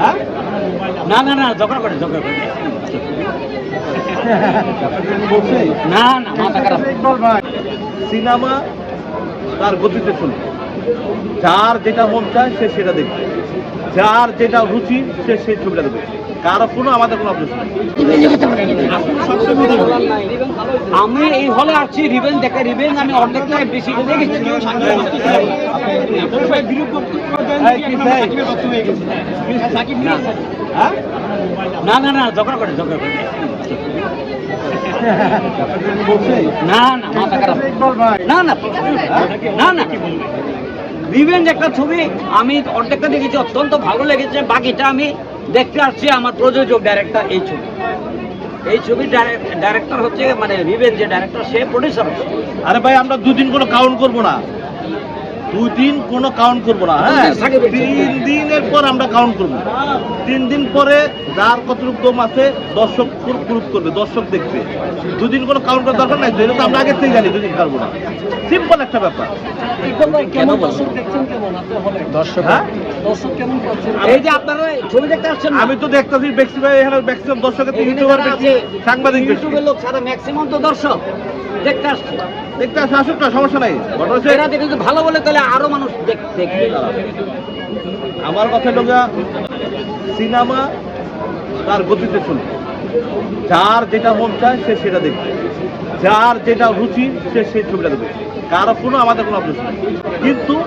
হ্যাঁ? না না না ঝগড়া করে ঝগড়া করে। না না মাথা খারাপ। সিনেমা তার গতিতে চলবে। যার যেটা মন চায় সে সেটা দেখবে। যার যেটা রুচি সে সেই ছবিটা দেবে কারও কোনো আমাদের কোনো অভ্যাস নেই। আমি এই হলে আসছি রিভেঞ্জ দেখে রিভেঞ্জ আমি অর্ধেক বেশি দেখেছি? না না না, ঝগড়া করে ঝগড়া করে। রিভেঞ্জ একটা ছবি, আমি অর্ধেকটা দেখেছি, অত্যন্ত ভালো লেগেছে, বাকিটা আমি দেখতে আসছি, আমার প্রযোজক ডাইরেক্টর এই ছবি। এই ছবির ডাইরেক্টর হচ্ছে মানে ভিবেন যে ডাইরেক্টর সে প্রডিউসার আরে ভাই, আমরা দুদিন কোনো কাউন্ট করব না। দুই দিন কোনো কাউন্ট করব না হ্যাঁ। তিন দিনের পর আমরা কাউন্ট করব। তিন দিন পরে যার কতটুকু দম আছে দর্শক প্রুফ করবে দর্শক দেখবে। দুদিন কোনো কাউন্ট করার দরকার নাই যেহেতু আমরা আগের থেকে জানি দুদিন পারব না। সিম্পল একটা ব্যাপার। কেন দর্শক হ্যাঁ? এই যে আপনারা ছবি দেখতে আসছেন আমি তো দেখতেছি ম্যাক্সিমাম দর্শকের সাংবাদিক লোক ছাড়া ম্যাক্সিমাম তো দর্শক। দেখতে আসছে দেখতে আসে আসুক না সমস্যা নাই। ভালো বলে তাহলে আরও মানুষ দেখ- দেখবে। আমার কথা লোকা সিনেমা তার গতিতে চলবে। যার যেটা মন চায় সে সেটা দেখবে। যার যেটা রুচি, সে সেই ছবিটা দেখবে। কারও কোনো, আমাদের কোনো নেই। কিন্তু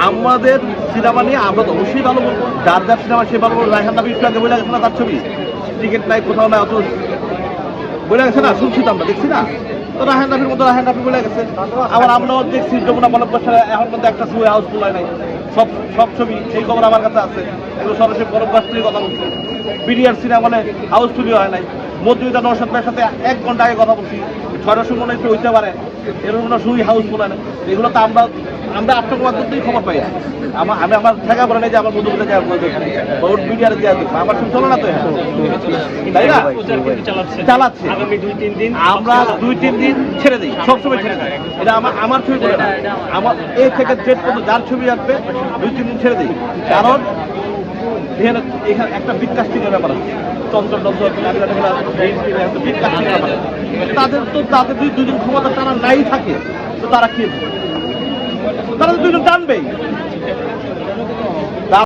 আমাদের সিনেমা নিয়ে আমরা তো অবশ্যই ভালো বলব। যার যার সিনেমা সে ভালো বলব। রায়হান নাবি একটু বলে গেছে না তার ছবি। টিকিট নাই, কোথাও নাই, অত বলে গেছে না, শুনছি তো আমরা, দেখছি না? তো রাহেন রাফির মতো রাহেন রাফি বলে গেছে। আবার আমরাও দেখছি যমুনা বছরে এখন মধ্যে একটা ছবি হাউসফুল হয় নাই। সব সব ছবি, সেই খবর আমার কাছে আছে। এগুলো সরাসরি থেকে কথা বলছে। বিডিআর সিনেমা হলে হাউসফুলই হয় নাই। নরসাদ ভাইয়ের সাথে এক ঘণ্টা আগে কথা বলছি। সময় মনে একটু হইতে পারে। এরকম কোনো শুই হাউসফুল হয় না। এগুলো তো আমরা আমরা আটটার মাধ্যমেই খবর পাই। আমার আমি আমার ঠেকা পড়ে নেই যে আমার মধ্যবিতা যায় ওর মিডিয়ার আমার চলে না তো। তাই না? চালাচ্ছে। আমরা দুই তিন দিন ছেড়ে দিই। সবসময় ছেড়ে দিই। এটা আমার আমার ছবি করে না। আমার এ থেকে জেড পর্যন্ত যার ছবি আসবে, দুই তিন দিন ছেড়ে দিই। কারণ এখানে এখানে একটা বিকাশটিকের ব্যাপার আছে। টঞ্চল একটা বিকাশটিকের ব্যাপার তাদের তো, তাদের যদি দুজন ক্ষমতা তারা নাই থাকে, তো তারা কি তারা তো দুজন জানবেই।